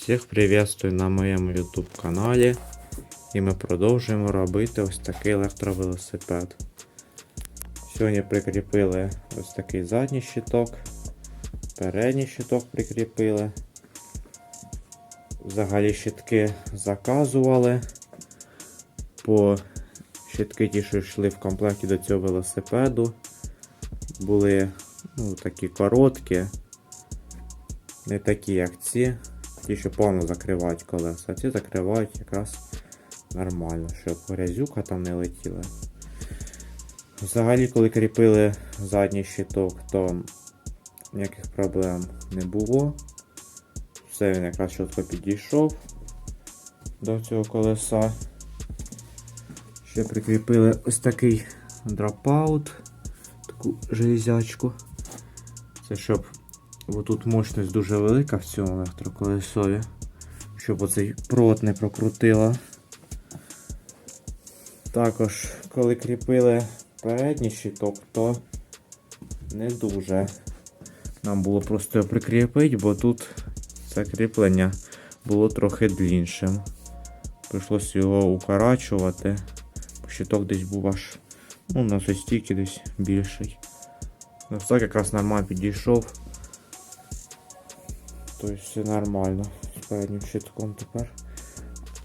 Всіх приветствую на моєму YouTube каналі. І ми продовжуємо робити ось такий електровелосипед. Сьогодні прикріпили ось такий задній щиток, передній щиток прикріпили. Взагалі щитки заказували. По щитки ті, що йшли в комплекті до цього велосипеду, були ну, такі короткі, не такі, як ці. Ті, що повно закривають колеса, ці закривають якраз нормально, щоб грязюка там не летіла. Взагалі, коли кріпили задній щиток, то ніяких проблем не було. Все він якраз чітко підійшов до цього колеса. Ще прикріпили ось такий дропаут, таку железячку. Це щоб Бо тут мощність дуже велика в цьому електроколесові, щоб оцей провод не прокрутило. Також, коли кріпили передній щиток, то не дуже. Нам було просто його прикріпити, бо тут це кріплення було трохи дліншим. Прийшлося його укорачувати. Щиток десь був аж ну, на стільки десь більший. Ну, так якраз нормально підійшов. Тобто все нормально з переднім щитком тепер.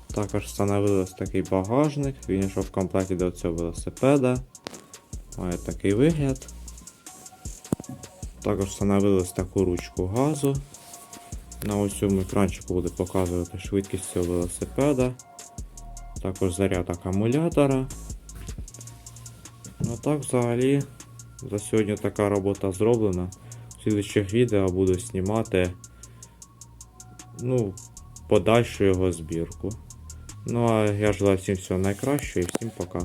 Також встановили такий багажник, він йшов в комплекті до цього велосипеда. Має такий вигляд. Також встановили таку ручку газу. На ось цьому екранчику буде показувати швидкість цього велосипеда. Також заряд акумулятора. Ну так взагалі за сьогодні така робота зроблена. В слідчих відео буду знімати ну, подальшу його збірку. Ну а я желаю всім всього найкращого і всім пока.